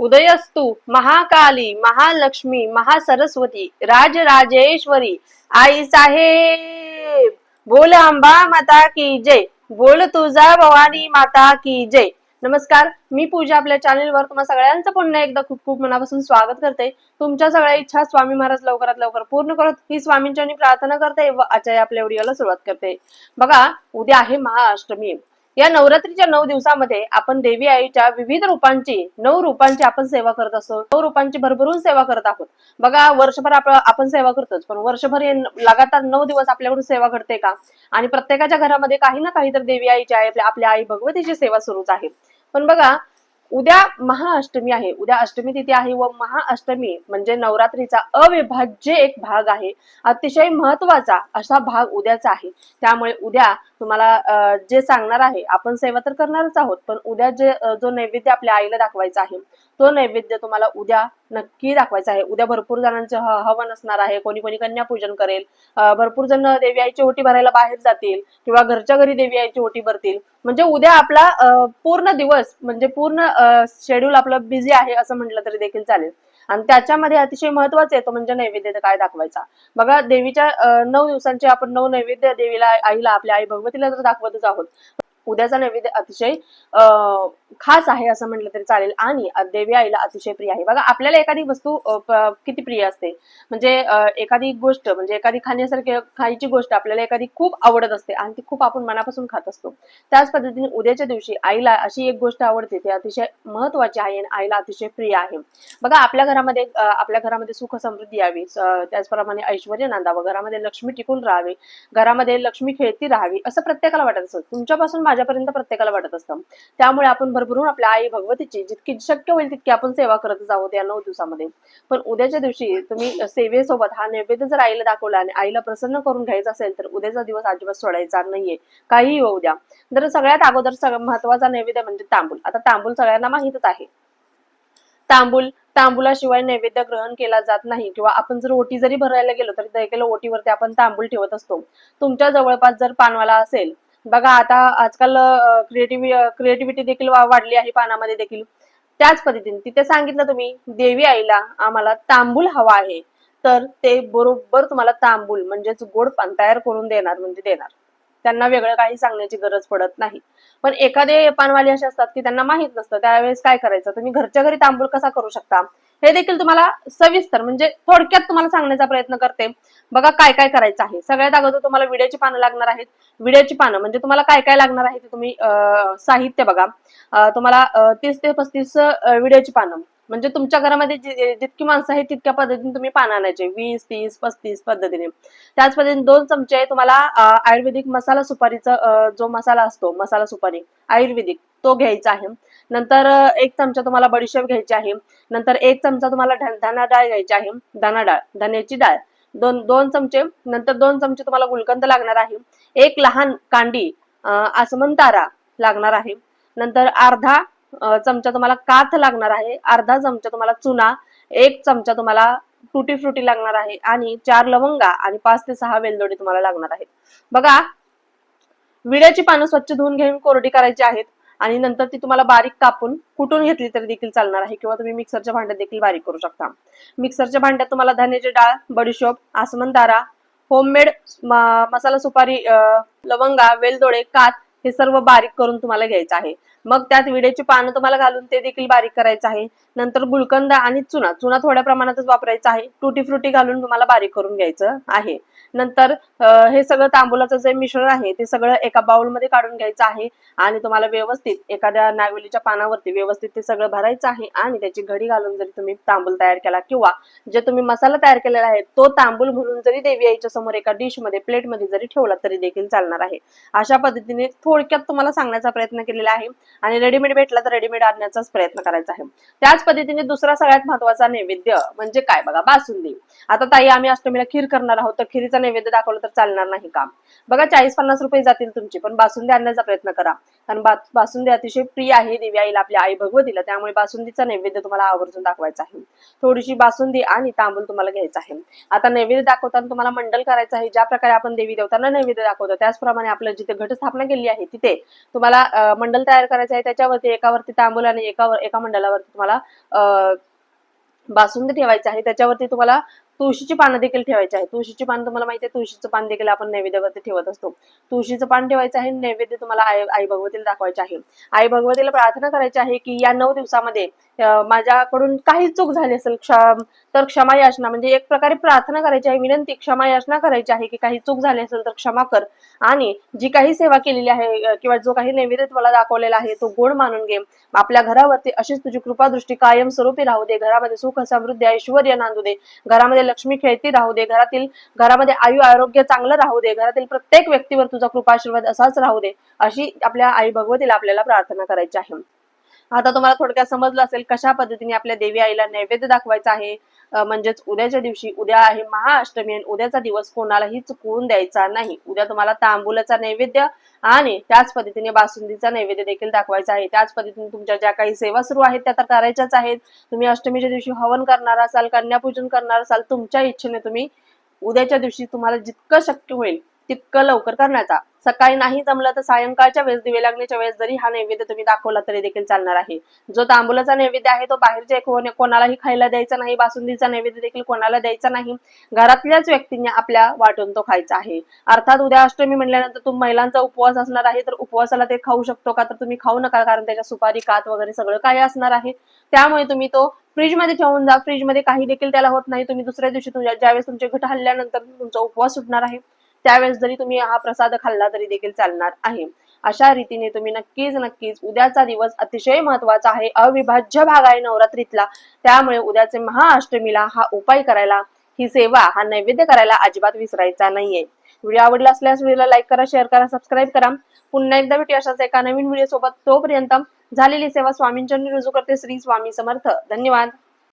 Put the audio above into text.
उदयस्तु महाकाली महालक्ष्मी महासरस्वती राजराजेश्वरी आई साहेब बोल अंबा माता की जय बोल तुझा भवानी माता की जय. नमस्कार मी पूजा आपल्या चॅनेलवर तुम्हा सगळ्यांचं पुन्हा एकदा खूप खूप मनापासून स्वागत करते. तुमच्या सगळ्या इच्छा स्वामी महाराज लवकरात लवकर पूर्ण करत ही स्वामींच्या प्रार्थना करते व आजच्या आपल्या व्हिडिओला सुरुवात करते. बघा उद्या आहे महाअष्टमी. या नवरात्रीच्या नऊ दिवसामध्ये आपण देवी आईच्या विविध रूपांची नऊ रूपांची आपण सेवा करत असतो. नऊ रूपांची भरभरून सेवा करत आहोत. बघा वर्षभर आपण आपण सेवा करतोच पण वर्षभर हे लगातार नऊ दिवस आपल्याकडून सेवा करते का? आणि प्रत्येकाच्या घरामध्ये काही ना काही तर देवी आईची आई आपल्या आई भगवतीची सेवा सुरूच आहे. पण बघा उद्या महाअष्टमी आहे. उद्या अष्टमी तिथी आहे व महाअष्टमी म्हणजे नवरात्रीचा अविभाज्य एक भाग आहे. अतिशय महत्त्वाचा असा भाग उद्याचा आहे. त्यामुळे उद्या तुम्हाला जे सांगणार आहे आपण सेवा तर करणारच आहोत पण उद्या जे जो नैवेद्य आपल्या आईला दाखवायचा आहे तो नैवेद्य तुम्हाला उद्या नक्की दाखवायचं आहे. उद्या भरपूर जणांचं हवन असणार आहे. कोणी कोणी कन्यापूजन करेल. भरपूर जण देवी आईची ओटी भरायला बाहेर जातील किंवा घरच्या घरी देवी आईची ओटी भरतील. म्हणजे उद्या आपला पूर्ण दिवस म्हणजे पूर्ण शेड्यूल आपलं बिझी आहे असं म्हटलं तरी देखील चालेल. आणि त्याच्यामध्ये अतिशय महत्वाचं येतो म्हणजे नैवेद्य काय दाखवायचा. बघा देवीच्या नऊ दिवसांचे आपण नऊ नैवेद्य देवीला आईला आपल्या आई भगवतीला तर दाखवतच आहोत. उद्याचा नैवेद्य अतिशय खास आहे असं म्हटलं तरी चालेल. आणि देवी आईला अतिशय प्रिय आहे. बघा आपल्याला एखादी वस्तू किती प्रिय असते? म्हणजे एखादी गोष्ट म्हणजे एखादी खाण्यासारखी खायची गोष्ट आपल्याला एखादी खूप आवडत असते आणि ती खूप आपण मनापासून खात असतो. त्याच पद्धतीने उद्याच्या दिवशी आईला अशी एक गोष्ट आवडते ती अतिशय महत्वाची आहे आणि आईला अतिशय प्रिय आहे. बघा आपल्या घरामध्ये आपल्या घरामध्ये सुख समृद्धी यावी त्याचप्रमाणे ऐश्वर नांदावं घरामध्ये लक्ष्मी टिकून राहावी. घरामध्ये लक्ष्मी खेळती राहावी असं प्रत्येकाला वाटत असतं. तुमच्यापासून माझ्यापर्यंत प्रत्येकाला वाटत असतं. त्यामुळे आपण भरभरून आपल्या आई भगवतीची जितकी शक्य होईल तितकी आपण सेवा करतच आहोत या नऊ दिवसामध्ये. पण उद्याच्या दिवशी तुम्ही सेवेसोबत हा नैवेद्य जर आईला दाखवला आणि आईला प्रसन्न करून घ्यायचा असेल तर उद्याचा दिवस अजिबात सोडायचा नाहीये. काहीही होऊ द्या. तर सगळ्यात अगोदर सगळ्यात महत्त्वाचा नैवेद्य म्हणजे तांबूल. आता तांबूल सगळ्यांना माहितच आहे. तांबूल तांबुलाशिवाय नैवेद्य ग्रहण केला जात नाही किंवा आपण जर ओटी जरी भरायला गेलो तरी देखील ओटीवरती आपण तांबूल ठेवत असतो. तुमच्या जवळपास जर पानवाला असेल बघा आता आजकाल क्रिएटिव्ह क्रिएटिव्हिटी देखील वाढली आहे पानामध्ये देखील. त्याच पद्धतीने तिथे सांगितलं तुम्ही देवी आईला आम्हाला तांबूल हवा आहे. तर ते बरोबर तुम्हाला तांबूल म्हणजेच गोड पान तयार करून देणार म्हणजे देणार. त्यांना वेगळं काही सांगण्याची गरज पडत नाही. पण एखादे पानवाले असे असतात की त्यांना माहीत नसतं त्यावेळेस काय करायचं? तुम्ही घरच्या घरी तांबूळ कसा करू शकता? हे देखील तुम्हाला सविस्तर म्हणजे थोडक्यात तुम्हाला सांगण्याचा प्रयत्न करते. बघा काय काय करायचं आहे. सगळ्यात अगोदर तुम्हाला विड्याची पानं लागणार आहेत. विड्याची पानं म्हणजे तुम्हाला काय काय लागणार आहे ते तुम्ही साहित्य बघा. तुम्हाला तीस ते पस्तीस विड्याची पानं. म्हणजे तुमच्या घरामध्ये जितकी माणसं आहेत तितक्या पद्धतीने तुम्ही पान आणायचे वीस तीस पस्तीस पद्धतीने. त्याच पद्धतीने दोन चमचे तुम्हाला आयुर्वेदिक मसाला सुपारीचा जो मसाला असतो मसाला सुपारी आयुर्वेदिक तो घ्यायचा आहे. नंतर एक चमचा तुम्हाला बडीशेप घ्यायची आहे. नंतर एक चमचा तुम्हाला धना डाळ घ्यायची आहे. धना डाळ धन्याची डाळ. दोन दोन चमचे नंतर दोन चमचे तुम्हाला गुलकंद लागणार आहे. एक लहान कांडी अं, आसमंतारा लागणार आहे. नंतर अर्धा चमचा तुम्हाला काथ लागणार आहे अर्धा चमचा तुम्हाला चुना एक चमचा तुम्हाला टुटी फ्रुटी लागणार आहे आणि चार लवंगा आणि पाच ते सहा वेलदोडे तुम्हाला लागणार आहेत. बघा विड्याची पानं स्वच्छ धुवून घेऊन कोरडी करायची आहेत आणि नंतर ती तुम्हाला बारीक कापून कुटून घेतली तरी देखील चालणार आहे किंवा तुम्ही मिक्सरच्या भांड्यात देखील बारीक करू शकता. मिक्सरच्या भांड्यात तुम्हाला धान्याची डाळ बडीशोप आसमंतारा होममेड मसाला सुपारी लवंगा वेलदोडे कात हे सर्व बारीक करून तुम्हाला घ्यायचं आहे. मग त्यात विड्याची पानं तुम्हाला घालून ते देखील बारीक करायचं आहे. नंतर गुलकंद आणि चुना. चुना थोड्या प्रमाणातच वापरायचा आहे. टुटी फ्रुटी घालून तुम्हाला बारीक करून घ्यायचं आहे. नंतर हे सगळं तांबुलाचं जे मिश्रण आहे ते सगळं एका बाउलमध्ये काढून घ्यायचं आहे आणि तुम्हाला व्यवस्थित एखाद्या नागवेलीच्या पानावरती व्यवस्थित ते सगळं भरायचं आहे आणि त्याची घडी घालून जरी तुम्ही तांबूल तयार केला किंवा जे तुम्ही मसाला तयार केलेला आहे तो तांबूल म्हणून जरी देवी आईच्या समोर एका डिशमध्ये जरी ठेवला तरी देखील चालणार आहे. अशा पद्धतीने थोडक्यात तुम्हाला सांगण्याचा प्रयत्न केलेला आहे. आणि रेडीमेड भेटला तर रेडीमेड आणण्याचाच प्रयत्न करायचा आहे. त्याच पद्धतीने दुसरा सगळ्यात महत्त्वाचा नैवेद्य म्हणजे काय? बघा बासुंदी. आता ताई आम्ही अष्टमीला खीर करणार आहोत तर खीरीचा नैवेद्य दाखवलं तर चालणार नाही का बघा चाळीस पन्नास रुपये जातील तुमचे पण बासुंदी आणण्याचा प्रयत्न करा. कारण बासुंदी अतिशय प्रिय आहे देवी आईला आपल्या आई भगवतीला त्यामुळे बासुंदीचा नैवेद्य तुम्हाला आवर्जून दाखवायचा आहे. थोडीशी बासुंदी आणि तांबूल तुम्हाला घ्यायचा आहे. आता नैवेद्य दाखवताना तुम्हाला मंडल करायचं आहे. ज्या प्रकारे आपण देवी देवतांना नैवेद्य दाखवतो त्याचप्रमाणे आपलं जिथे घटस्थापना केली आहे तिथे तुम्हाला मंडल तयार करायचं करायचं आहे त्याच्यावरती एकावरती तांबूल आणि एकावर एका मंडलावरती तुम्हाला अं, बासुंदी ठेवायचं आहे. त्याच्यावरती तुम्हाला तुळशीची पानं देखील ठेवायची आहे. तुळशीची पान तुम्हाला माहिती आहे तुळशीचं पान देखील आपण नैवेद्यावरती ठेवत असतो. तुळशीचं पान ठेवायचं आहे नैवेद्य तुम्हाला आई आई भगवतीला दाखवायचे आहे. आई भगवतीला प्रार्थना करायची आहे की या नऊ दिवसामध्ये माझ्याकडून काही चूक झाली असेल क्षम तर क्षमा याचना म्हणजे एक प्रकारे प्रार्थना करायची आहे विनंती क्षमा याचना करायची आहे की काही चूक झाली असेल तर क्षमा कर. आणि जी काही सेवा केलेली आहे किंवा जो काही नैवेद्य तुम्हाला दाखवलेला आहे तो गोड मानून घे. आपल्या घरावरती अशीच तुझी कृपादृष्टी कायम स्वरूपी राहू दे. घरामध्ये सुख समृद्धी ऐश्वर्य नांदू दे. घरामध्ये लक्ष्मी खेळती राहू दे. घरातील घरामध्ये आयु आरोग्य चांगलं राहू दे. घरातील प्रत्येक व्यक्तीवर तुझा कृपाशीर्वाद असाच राहू दे अशी आपल्या आई भगवतीला आपल्याला प्रार्थना करायची आहे. आता तुम्हाला थोडक्यात समजलं असेल कशा पद्धतीने आपल्या देवी आईला नैवेद्य दाखवायचा आहे. म्हणजेच उद्याच्या दिवशी उद्या आहे महाअष्टमी आणि उद्याचा दिवस कोणालाही चुकवून द्यायचा नाही. उद्या तुम्हाला तांबुलाचा नैवेद्य आणि त्याच पद्धतीने बासुंदीचा नैवेद्य देखील दाखवायचा आहे. त्याच पद्धतीने तुमच्या ज्या काही सेवा सुरू आहेत त्या तर करायच्याच आहेत. तुम्ही अष्टमीच्या दिवशी हवन करणार असाल कन्यापूजन करणार असाल तुमच्या इच्छेने तुम्ही उद्याच्या दिवशी तुम्हाला जितकं शक्य होईल तितकं लवकर करण्याचा. सकाळी नाही जमलं तर सायंकाळच्या वेळेस दिवे लागण्याच्या वेळेस जरी हा नैवेद्य तुम्ही दाखवला तरी देखील चालणार आहे. जो तांबुलाचा नैवेद्य आहे तो बाहेरच्या कोणालाही खायला द्यायचा नाही बासुंदीचा नैवेद्य देखील कोणाला द्यायचा नाही घरातल्याच व्यक्तींनी आपल्या वाटून तो खायचा आहे. अर्थात उद्या अष्टमी म्हणल्यानंतर तुम महिलांचा उपवास असणार आहे तर उपवासाला ते खाऊ शकतो का? तर तुम्ही खाऊ नका कारण त्याच्या सुपारी कात वगैरे सगळं काही असणार आहे. त्यामुळे तुम्ही तो फ्रीजमध्ये ठेवून जा. फ्रीजमध्ये काही देखील त्याला होत नाही. तुम्ही दुसऱ्या दिवशी तुमच्या ज्यावेळेस तुमचे घट हल्ल्यानंतर तुमचा उपवास सुटणार आहे. त्यावेळेस जरी तुम्ही हा प्रसाद खाल्ला तरी देखील चालणार आहे. अशा रीतीने तुम्ही नक्कीच नक्कीच उद्याचा दिवस अतिशय महत्त्वाचा आहे. अविभाज्य भाग आहे नवरात्रीतला. त्यामुळे उद्याचे महाअष्टमीला हा उपाय करायला ही सेवा हा नैवेद्य करायला अजिबात विसरायचा नाहीये. व्हिडिओ आवडला असल्यास व्हिडिओला लाईक करा शेअर करा सबस्क्राईब करा. पुन्हा एकदा भेटू अशाच एका नवीन व्हिडिओ सोबत तोपर्यंत झालेली सेवा स्वामींच्या रुजू करते. श्री स्वामी समर्थ. धन्यवाद.